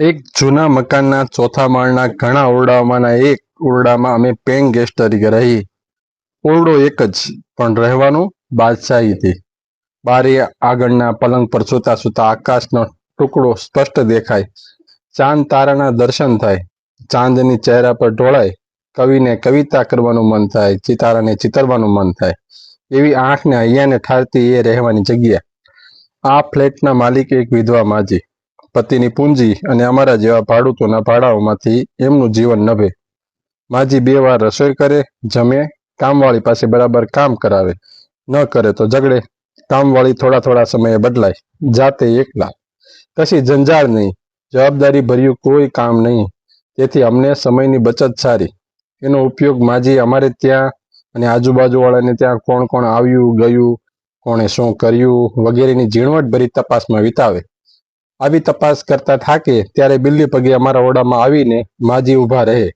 એક જૂના મકાનના ચોથા માળના ઘણા ઓરડાઓમાંના એક ઓરડામાં અમે પેઇંગ ગેસ્ટ તરીકે રહી. ઓરડો એક જ પણ રહેવાનું બાદશાહીથી બારી આગળના પલંગ પર સૂતા સૂતા આકાશનો ટુકડો સ્પષ્ટ દેખાય. ચાંદ તારાના દર્શન થાય. ચાંદની ચહેરા પર ઢોળાય. કવિને કવિતા કરવાનું મન થાય. ચિતારાને ચિતરવાનું મન થાય. એવી આંખને અહીંયાને ઠારતી એ રહેવાની જગ્યા. આ ફ્લેટના માલિક એક વિધવા માજી. પતિની પૂંજી અને અમારા જેવા ભાડૂતોના ભાડાઓમાંથી એમનું જીવન નભે. માજી બે વાર રસોઈ કરે, જમે, કામવાળી પાસે બરાબર કામ કરાવે. ન કરે તો ઝઘડે. કામવાળી થોડા થોડા સમયે બદલાય, જાતે એકલા. કશી જંજાળ નહીં, જવાબદારી ભર્યું કોઈ કામ નહીં. તેથી અમને સમયની બચત સારી. એનો ઉપયોગ માજી અમારે ત્યાં અને આજુબાજુવાળાને ત્યાં કોણ કોણ આવ્યું, ગયું, કોણે શું કર્યું વગેરેની ઝીણવટભરી તપાસમાં વિતાવે. આવી તપાસ કરતા થાકે ત્યારે બિલ્લી પગે અમારા ઓરડામાં આવીને માજી ઊભા રહે.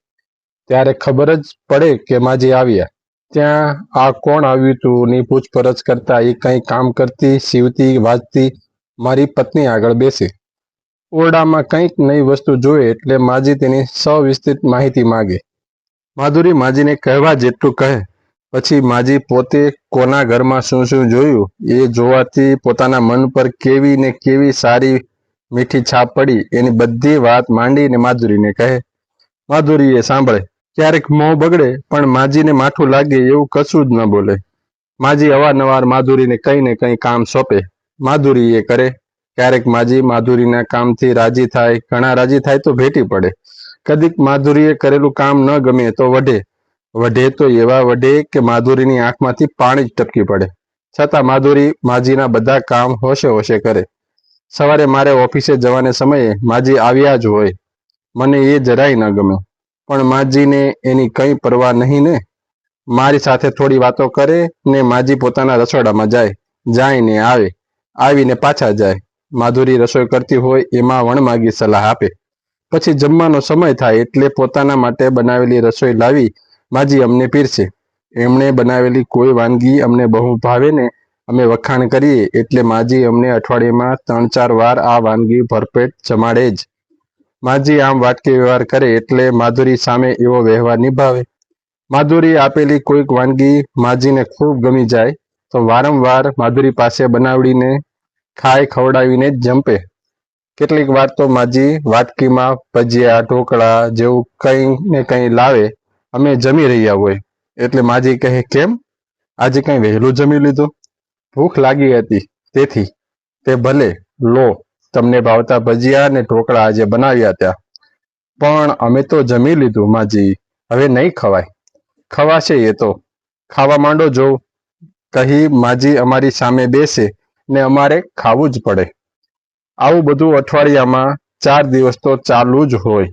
ત્યારે ખબર જ પડે કે માજી આવ્યા. ત્યાં આ કોણ આવ્યું તું ની પૂછપરછ કરતા એ કંઈ કામ કરતી, સીવતી, વાંચતી, મારી પત્ની આગળ બેસે. ઓરડામાં કંઈક નવી વસ્તુ જોઈએ એટલે માજી તેની સવિસ્તૃત માહિતી માગે. માધુરી માજીને કહેવા જેટલું કહે, પછી માજી પોતે કોના ઘરમાં શું શું જોયું એ જોવાથી પોતાના મન પર કેવી ને કેવી સારી મીઠી છાપ પડી, એની બધી વાત માંડીને માધુરીને કહે માધુરી એ સાંભળે, ક્યારેક મોં બગડે, પણ માજીને માઠું લાગે એવું કશું જ ન બોલે. માજી અવારનવાર માધુરીને કંઈ ને કંઈ કામ સોંપે. માધુરી એ કરે, ક્યારેક માજી માધુરીના કામથી રાજી થાય, ઘણા રાજી થાય તો ભેટી પડે. કદીક માધુરીએ કરેલું કામ ન ગમે તો વઢે વઢે તો એવા વઢે કે માધુરીની આંખમાંથી પાણી જ ટપકી પડે. છતાં માધુરી માજીના બધા કામ હોશે હોશે કરે. સવારે મારે ઓફિસે જવાને સમયે માજી આવ્યા જ હોય. મને એ જરાય ન ગમે પણ માજીને એની કંઈ પરવા નહીં ને? મારી સાથે થોડી વાતો કરે ને માજી પોતાના રસોડામાં જાય, જાઈને આવે, આવીને પાછા જાય. માધુરી રસોઈ કરતી હોય એમાં વણમાગી સલાહ આપે. પછી જમવાનો સમય થાય એટલે પોતાના માટે બનાવેલી રસોઈ લાવી માજી અમને પીરસે. એમણે બનાવેલી કોઈ વાનગી અમને બહુ ભાવે ને અમે વખાણ કરીએ એટલે માજી અમને અઠવાડિયામાં ત્રણ ચાર વાર આ વાનગી ભરપેટ જમાડે જ. માજી આમ વાટકી વ્યવહાર કરે એટલે માધુરી સામે એવો વ્યવહાર નિભાવે. માધુરી આપેલી કોઈક વાનગી માજીને ખૂબ ગમી જાય, તો વારંવાર માધુરી પાસે બનાવડીને ખાય ખવડાવીને જ જંપે. કેટલીક વાર તો માજી વાટકીમાં ભજીયા, ઢોકળા જેવું કંઈ ને કંઈ લાવે, અમે જમી રહ્યા હોય. એટલે માજી કહે, કેમ? આજે કંઈ વહેલું જમી લીધું? ભૂખ લાગી હતી. તેથી તે ભલે લો, તમને ભાવતા ભજીયા અને ઢોકળા આજે બનાવ્યા ત્યાં પણ અમે તો જમી લીધું, માજી. હવે નહીં ખવાય. ખવાશે એ તો. ખાવા માંડો જો. કહી માજી અમારી સામે બેસે ને અમારે ખાવું જ પડે. આવું બધું અઠવાડિયામાં ચાર દિવસ તો ચાલુ જ હોય.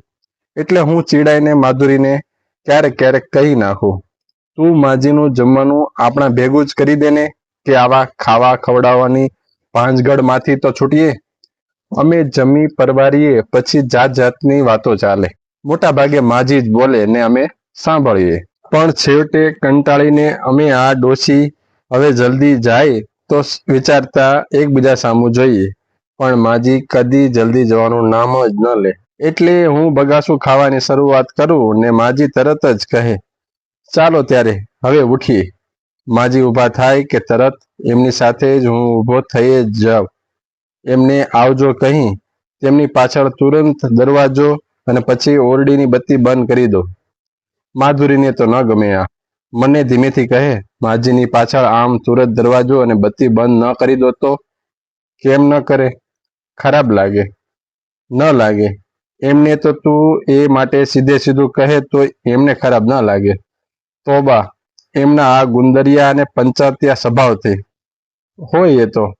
એટલે હું ચીડાઈને, માધુરીને ક્યારેક ક્યારેક કહી નાખું, તું માજીનું જમવાનું આપણા ભેગું જ કરી દે ને. કે આવા ખાવા ખવડાવવાની ભાંજગઢમાંથી તો છૂટીએ? અમે જમી પરવારીએ, પછી જાત જાતની વાતો ચાલે. મોટા ભાગે માજી જ બોલે ને અમે સાંભળીએ. પણ છેવટે કંટાળીને અમે આ ડોશી હવે જલ્દી જાય તો વિચારતા એકબીજા સામું જોઈએ. પણ માજી કદી જલ્દી જવાનું નામ જ ન લે. એટલે હું બગાસું ખાવાની શરૂઆત કરું ને માજી તરત જ કહે, ચાલો ત્યારે, હવે ઉઠીએ. માજી ઊભા થાય કે તરત એમની સાથે જ હું ઊભો થઈ જ જાઉં. એમને આવજો કહી તેમની પાછળ તુરંત દરવાજો અને પછી ઓરડીની બત્તી બંધ કરી દો. માધુરીને તો ન ગમે આ. મને ધીમેથી કહે, માજીની પાછળ આમ તુરંત દરવાજો અને બત્તી બંધ ન કરી દો તો કેમ ન કરે? ખરાબ લાગે. ન લાગે. એમને તો તું એ માટે સીધે સીધું કહે તો એમને ખરાબ ન લાગે. તોબા એમના ગુંદરિયા અને પંચાતિયા સ્વભાવથી હોય એ તો.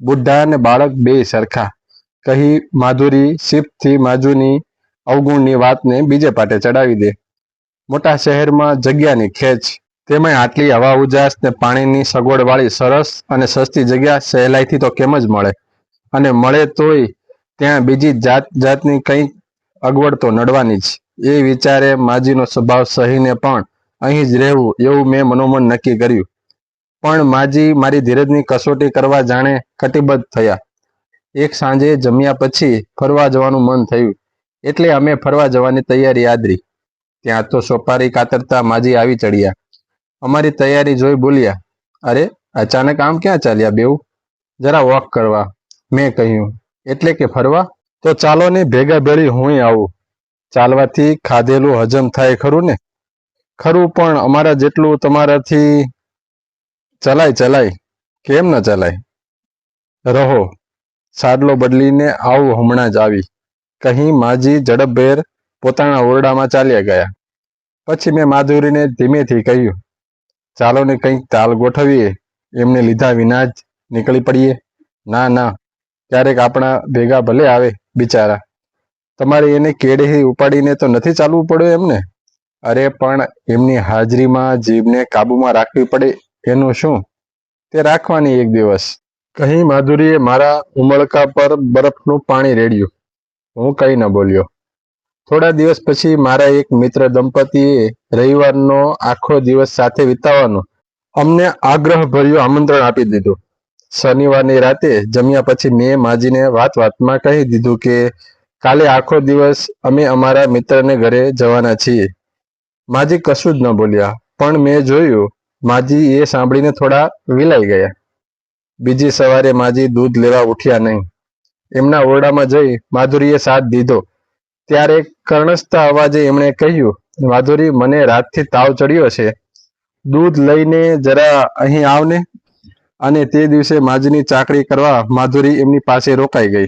બુઢા અને બાળક બે સરખા. કહી માધુરી શિપથી માજુની અવગુણની વાતને બીજે પાટે ચડાવી દે. મોટા શહેરમાં જગ્યાની ખેંચ. તેમાં આટલી હવા ઉજાસ ને પાણીની સગવડવાળી સરસ અને સસ્તી જગ્યા સહેલાઈથી તો કેમ જ મળે? અને મળે તોય ત્યાં બીજી જાત જાતની કંઈક અગવડ તો નડવાની જ. એ વિચારે માજીનો સ્વભાવ સહીને પણ અહીં જ રહેવું એવું મેં મનોમન નક્કી કર્યું. પણ માજી મારી ધીરજની કસોટી કરવા જાણે કટિબદ્ધ થયા. એક સાંજે જમ્યા પછી ફરવા જવાનું મન થયું. એટલે અમે ફરવા જવાની તૈયારી આદરી. ત્યાં તો સોપારી કાતરતા માજી આવી ચડ્યા. અમારી તૈયારી જોઈ બોલ્યા, અરે, અચાનક આમ ક્યાં ચાલ્યા બેવ જરા વોક કરવા. મેં કહ્યું, એટલે કે ફરવા? તો ચાલો ને ભેગા ભેળી હું આવું. ચાલવાથી ખાધેલું હજમ થાય ખરું ને? ખરું, પણ અમારા જેટલું તમારાથી ચલાય ચલાય. કેમ ન ચલાય? રહો. સાડલો બદલીને આવું હમણાં જ આવી. કહી માજી ઝડપભેર પોતાના ઓરડામાં ચાલ્યા ગયા. પછી મેં માધુરીને ધીમેથી કહ્યું, ચાલો ને કંઈક તાલ ગોઠવીએ. એમને લીધા વિના જ નીકળી પડીએ. ના ના. ક્યારેક આપણા ભેગા ભલે આવે, બિચારા. તમારે એને કેડેથી ઉપાડીને તો નથી ચાલવું પડ્યું એમને? અરે, પણ એમની હાજરીમાં જીભને કાબુમાં રાખવી પડે, એનું શું? તે રાખવાની એક દિવસ. કહી માધુરીએ મારા ઉમળકા પર બરફનું પાણી રેડ્યું. હું કઈ ન બોલ્યો. થોડા દિવસ પછી મારા એક મિત્ર દંપતીએ રવિવારનો આખો દિવસ સાથે વિતાવવાનો. અમને આગ્રહ ભર્યું આમંત્રણ આપી દીધું. શનિવારની રાતે જમ્યા પછી મેં માજીને વાત વાતમાં કહી દીધું કે, કાલે આખો દિવસ અમે અમારા મિત્રને ઘરે જવાના છીએ. માજી કશું જ ન બોલ્યા. પણ મેં જોયું, માજી એ સાંભળીને થોડા વિલાઈ ગયા. બીજી સવારે માજી દૂધ લેવા ઉઠ્યા નહીં. એમના ઓરડામાં જઈ માધુરીએ સાથ દીધો. ત્યારે કર્ણસ્થા અવાજે એમણે કહ્યું, માધુરી, મને રાતથી તાવ ચડ્યો છે. દૂધ લઈને જરા અહીં આવને અને તે દિવસે માજીની ચાકરી કરવા માધુરી એમની પાસે રોકાઈ ગઈ.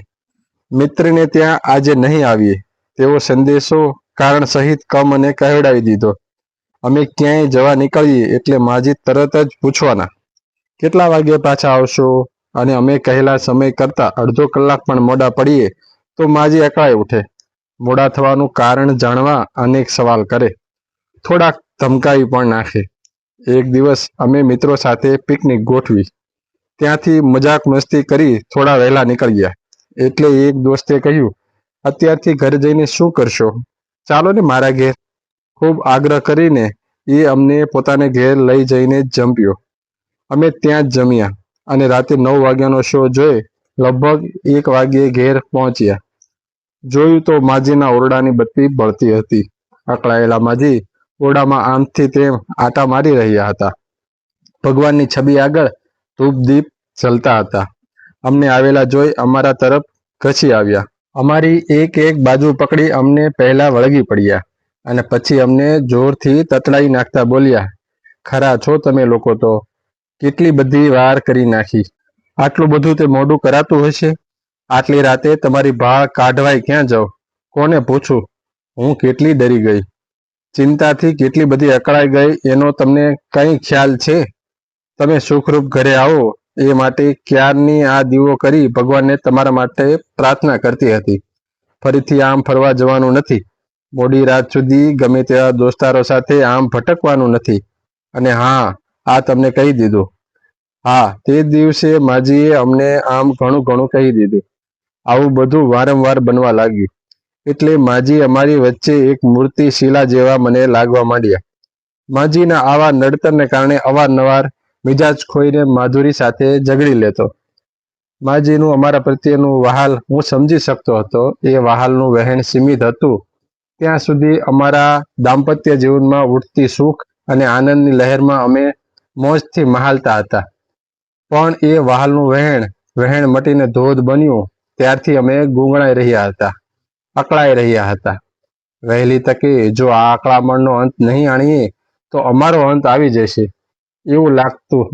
મિત્રને ત્યાં આજે નહીં આવીએ. તેવો સંદેશો કારણ સહિત કમ અને કહેવડાવી દીધો. અમે ક્યાંય જવા નીકળીએ એટલે માજી તરત જ પૂછવાના, કેટલા વાગે પાછા આવશો? અને અમે કહેલા, સમય કરતા અડધો કલાક પણ મોડા પડીએ તો માજી અકળાઈ ઉઠે. મોડા થવાનું કારણ જાણવા અનેક સવાલ કરે. થોડાક ધમકાવી પણ નાખે. એક દિવસ અમે મિત્રો સાથે પિકનિક ગોઠવી. ત્યાંથી મજાક મસ્તી કરી થોડા વહેલા નીકળ્યા. એટલે એક દોસ્તે કહ્યું, અત્યારથી ઘરે જઈને શું કરશો? ચાલો ને મારા ઘેર. ખૂબ આગ્રહ કરીને એ અમને પોતાને ઘેર લઈ જઈને જમ્પ્યો. અમે ત્યાં જ જમ્યા અને રાતે નવ વાગ્યાનો શો જોઈ લગભગ એક વાગ્યે ઘેર પહોંચ્યા. જોયું તો માજીના ઓરડાની બત્તી બળતી હતી. અકળાયેલા માજી ઓરડામાં આમથી તેમ આટા મારી રહ્યા હતા. ભગવાનની છબી આગળ ધૂપ દીપ જલતા હતા. અમને આવેલા જોઈ અમારા તરફ ઘસી આવ્યા. અમારી એક એક બાજુ પકડી અમને પહેલા વળગી પડ્યા અને પછી અમને જોરથી તતડાઈ નાખતા બોલ્યા, ખરા છો તમે લોકો તો? કેટલી બધી વાર કરી નાખી. આટલું બધું તે મોડું કરાતું હશે? આટલી રાતે તમારી ભાળ કાઢવાય ક્યાં જાઓ કોને પૂછું? હું કેટલી ડરી ગઈ. ચિંતાથી કેટલી બધી અકળાઈ ગઈ એનો તમને કઈ ખ્યાલ છે? તમે સુખરૂપ ઘરે આવો. એ માટે ક્યારની આ દીવો કરી ભગવાનને તમારા માટે પ્રાર્થના કરતી હતી. ફરીથી આમ ફરવા જવાનું નથી. મોડી રાત સુધી ગમે તેવા દોસ્તારો સાથે આમ ભટકવાનું નથી. અને હા, આ તમને કહી દીધું. હા, તે દિવસે માજીએ અમને આમ ઘણું ઘણું કહી દીધું. આવું બધું વારંવાર બનવા લાગ્યું. એટલે માજી અમારી વચ્ચે એક મૂર્તિ શિલા જેવા મને લાગવા માંડ્યા. માજીના આવા નડતરને કારણે અવારનવાર મિજાજ ખોઈને માધુરી સાથે ઝઘડી લેતો. માજીનું અમારા પ્રત્યેનું વહાલ હું સમજી શકતો હતો. એ વહાલનું વહેણ સીમિત હતું. ત્યાં સુધી અમારા દાંપત્ય જીવનમાં ઉઠતી સુખ અને આનંદની લહેરમાં અમે મોજથી મહાલતા હતા. પણ એ વહાલનું વહેણ વહેણ મટીને ધોધ બન્યું. ત્યારથી અમે ગૂંગણાઈ રહ્યા હતા, અકળાઈ રહ્યા હતા. વહેલી તકે જો આ અકળામણનો અંત નહીં આણીએ, તો અમારો અંત આવી જશે. એવું લાગતું.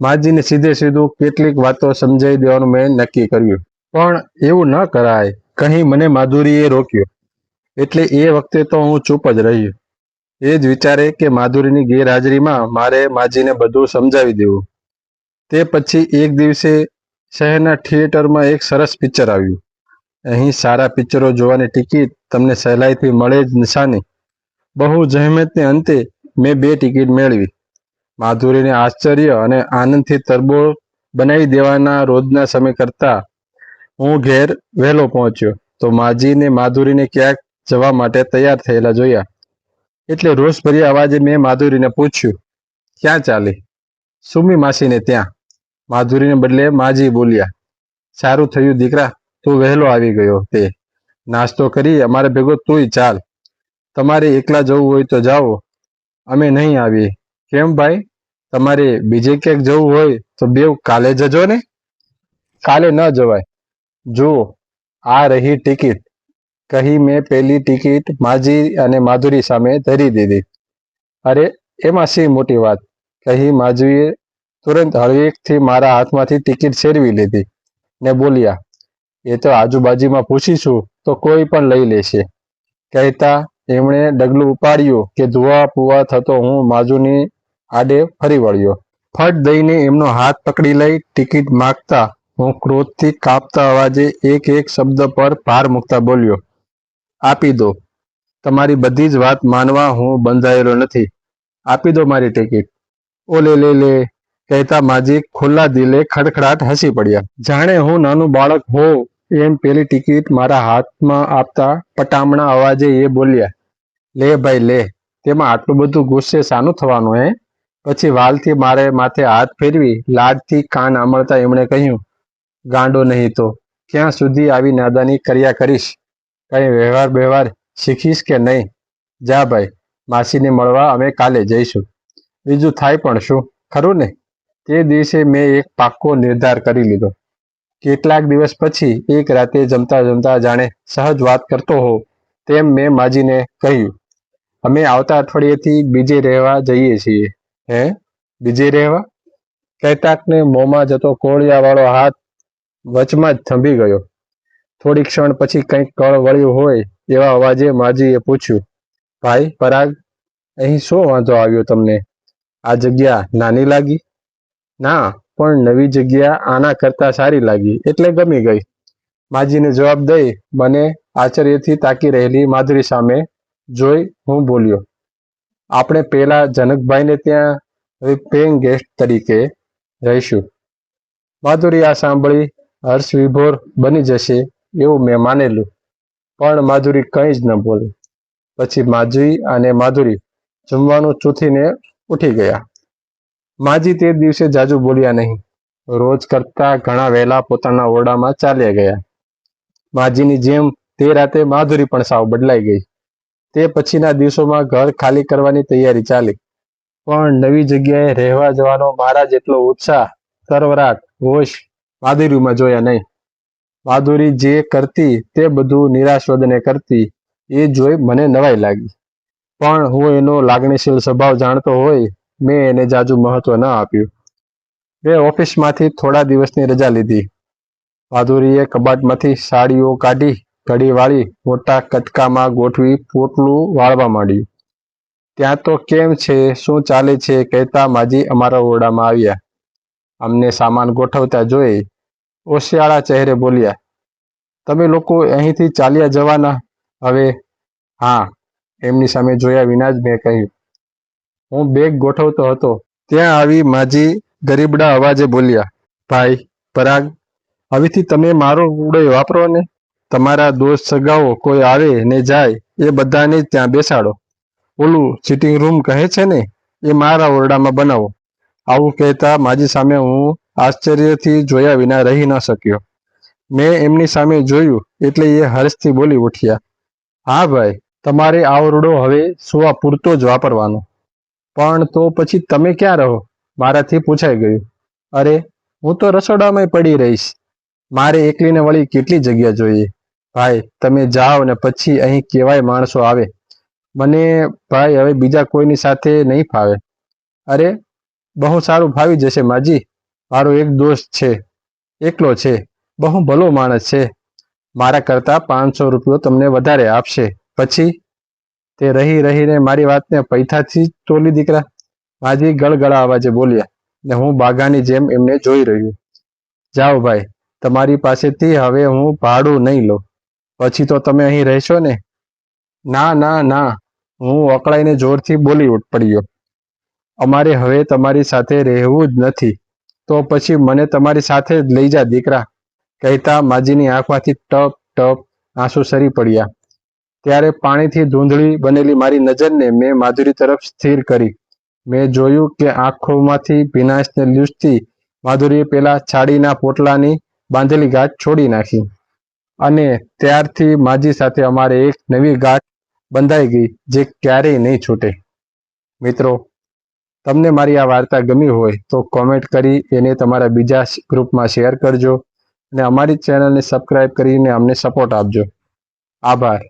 માજીને સીધે સીધું કેટલીક વાતો સમજાવી દેવાનું મેં નક્કી કર્યું. પણ એવું ન કરાય. કહી મને માધુરીએ રોક્યો. એટલે એ વખતે તો હું ચૂપ જ રહ્યો. એ જ વિચારે કે માધુરીની ગેરહાજરીમાં મારે માજીને બધું સમજાવી દેવું. તે પછી એક દિવસે શહેરના થિયેટરમાં એક સરસ પિક્ચર આવ્યું. અહીં સારા પિક્ચરો જોવાની ટિકિટ તમને સહેલાઈથી મળે જ નિશાની. બહુ જહેમતને અંતે મેં બે ટિકિટ મેળવી. માધુરીને આશ્ચર્ય અને આનંદથી તરબો બનાવી દેવાના રોજના સમય કરતા હું ઘેર વહેલો પહોંચ્યો. તો માજીને માધુરીને ક્યાંક જવા માટે તૈયાર થયેલા જોયા. એટલે રોષભર્યા અવાજે મેં માધુરીને પૂછ્યું, ક્યાં ચાલી? સુમી માસીને ત્યાં? માધુરીને બદલે માજી બોલ્યા, સારું થયું દીકરા, તું વહેલો આવી ગયો તે. નાસ્તો કરી, અમારે ભેગો તુંય ચાલ. તમારે એકલા જવું હોય તો જાઓ. અમે નહીં આવીએ. કેમ ભાઈ? તમારે બીજે ક્યાંક જવું હોય તો બેવ કાલે જજો ને. કાલે ન જવાય. જુઓ, આ રહી ટિકિટ. કહી મેં પેલી ટિકિટ માજી અને માધુરી સામે ધરી દીધી. અરે, એમાં શી મોટી વાત? કહી માધુરીએ તુરંત હળવેકથી મારા હાથમાંથી ટિકિટ શેરવી લીધી ને બોલ્યા, એ તો આજુબાજુમાં પૂછીશું તો કોઈ પણ લઈ લેશે. કહેતા એમણે ડગલું ઉપાડ્યું કે ધુઆ પુઆ થતો હું માજુની આડે ફરી વળ્યો. ફટ દઈને એમનો હાથ પકડી લઈ ટિકિટ માગતા હું ક્રોધથી કાપતા અવાજે એક એક શબ્દ પર ભાર મૂકતા બોલ્યો, આપી દો. તમારી બધી જ વાત માનવા હું બંધાયેલો નથી. આપી દો મારી ટિકિટ. ઓ લે લે લે કહેતા માજી ખુલ્લા દિલે ખડખડાટ હસી પડ્યા. જાણે હું નાનું બાળક હો એમ પેલી ટિકિટ મારા હાથમાં આપતા પટામણા અવાજે એ બોલ્યા, લે ભાઈ, લે. તેમાં આટલું બધું ગુસ્સે શાનું થવાનું, હે? પછી વાલથી મારે માથે હાથ ફેરવી લાડથી કાન આમળતા એમણે કહ્યું, ગાંડો નહીં તો, ક્યાં સુધી આવી નાદાની કર્યા કરીશ? કઈ વ્યવહાર વ્યવહાર શીખીશ કે નહીં? જા ભાઈ, માસીને મળવા અમે કાલે જઈશું. બીજું થાય પણ શું, ખરું ને? તે દિવસે મેં એક પાક્કો નિર્ધાર કરી લીધો. કેટલાક દિવસ પછી એક રાતે જમતા જમતા જાણે સહજ વાત કરતો હોઉં તેમ મેં માજીને કહ્યું, અમે આવતા અઠવાડિયેથી બીજે રહેવા જઈએ છીએ. હે? બીજે રહેવા? કહેતાકને મોંમાં જતો કોળિયાવાળો હાથ વચમાં જ થંભી ગયો. થોડી ક્ષણ પછી કંઈક કળ વળ્યું હોય એવા અવાજે માજીએ પૂછ્યું, ભાઈ, પરાગ, અહીં શું વાંધો આવ્યો તમને? આ જગ્યા નાની લાગી? ના, પણ નવી જગ્યા આના કરતા સારી લાગી, એટલે ગમી ગઈ. માજીને જવાબ દઈ મને આશ્ચર્યથી તાકી રહેલી માધુરી સામે જોઈ હું બોલ્યો આપણે પેલા જનકભાઈને ત્યાં પેઇંગ ગેસ્ટ તરીકે રહીશું. માધુરી આ સાંભળી, હર્ષ વિભોર બની જશે એવું મેં માનેલું. પણ માધુરી કંઈ જ ન બોલી. પછી માજી અને માધુરી જમવાનું ચૂથીને ઉઠી ગયા. માજી તે દિવસે જાજુ બોલ્યા નહીં. રોજ કરતા ઘણા વહેલા પોતાના ઓરડામાં ચાલ્યા ગયા. માજીની જેમ તે રાતે માધુરી પણ સાવ બદલાઈ ગઈ. તે પછીના દિવસોમાં ઘર ખાલી કરવાની તૈયારી ચાલી. પણ નવી જગ્યાએ રહેવા જવાનો મારા જેટલો ઉત્સાહ સરવરાટ હોશ માધુરીમાં જોયા નહીં. માધુરી જે કરતી તે બધું નિરાશ્વદને કરતી, એ જોઈ મને નવાઈ લાગી. પણ હું એનો લાગણીશીલ સ્વભાવ જાણતો હોય, મેં એને જાજુ મહત્વ ન આપ્યું. મેં ઓફિસમાંથી થોડા દિવસની રજા લીધી. માધુરીએ કબાટમાંથી સાડીઓ કાઢી ઘડી વાળી મોટા કટકામાં ગોઠવી પોટલું વાળવા માંડ્યું. ત્યાં તો કેમ છે? શું ચાલે છે? કહેતા માજી અમારા ઓરડામાં આવ્યા. અમને સામાન ગોઠવતા જોઈ. ઓશિયાળા ચહેરે બોલ્યા, તમે લોકો અહીંથી ચાલ્યા જવાના? હવે હા, એમની સામે જોયા વિના જ મેં કહ્યું. હું બેગ ગોઠવતો હતો. ત્યાં આવી માજી ગરીબડા અવાજે બોલ્યા, ભાઈ, પરાગ, હવેથી તમે મારો ઉડે વાપરો ને તમારા દોસ્ત સગાઓ કોઈ આવે ને જાય, એ બધાને ત્યાં બેસાડો. ઓલું સિટિંગ રૂમ કહે છે ને, એ મારા ઓરડામાં બનાવો. આવું કહેતા માજી સામે હું આશ્ચર્યથી જોયા વિના રહી ન શક્યો. મેં એમની સામે જોયું એટલે એ હર્ષથી બોલી ઉઠ્યા, હા ભાઈ, તમારે આ ઓરડો હવે સુવા પૂરતો જ વાપરવાનો. પણ તો પછી તમે ક્યાં રહો? મારાથી પૂછાઈ ગયું. અરે, હું તો રસોડામાં પડી રહીશ. મારે એકલીને વળી કેટલી જગ્યા જોઈએ? ભાઈ, તમે જાઓ ને પછી અહીં કેવાય માણસો આવે. મને ભાઈ, હવે બીજા કોઈની સાથે નહીં ફાવે. અરે, બહુ સારું ફાવી જશે માજી. મારો એક દોસ્ત છે. એકલો છે. બહુ ભલો માણસ છે. મારા કરતા પાંચસો રૂપિયો તમને વધારે આપશે. પછી? તે રહી રહીને મારી વાતને પૈથાથી તોલી દીકરા. માજી ગળગળા અવાજે બોલ્યા ને હું બાઘાની જેમ એમને જોઈ રહ્યું. જાઓ ભાઈ, તમારી પાસેથી હવે હું ભાડું નહીં લઉં. પછી તો તમે અહીં રહેશો ને? ના ના ના. હું અકળાઈને જોરથી બોલી પડ્યો. અમારે હવે તમારી સાથે રહેવું જ નથી. તો પછી મને તમારી સાથે જ લઈ જા, દીકરા. કહેતા માજીની આંખમાંથી ટપ ટપ આંસુ સરી પડ્યા. ત્યારે પાણીથી ધૂંધળી બનેલી મારી નજરને મેં માધુરી તરફ સ્થિર કરી. મેં જોયું કે આંખોમાંથી ભીનાશને લૂસતી માધુરીએ પેલા છાડીના પોટલાની બાંધેલી ગાંઠ છોડી નાખી. અને ત્યારથી માજી સાથે અમારે એક નવી ગાંઠ બંધાઈ ગઈ જે ક્યારેય નહીં છૂટે. મિત્રો, તમને મારી આ વાર્તા ગમી હોય તો કોમેન્ટ કરી એને તમારા બીજા ગ્રુપમાં શેર કરજો અને અમારી ચેનલને સબસ્ક્રાઈબ કરીને અમને સપોર્ટ આપજો. આભાર.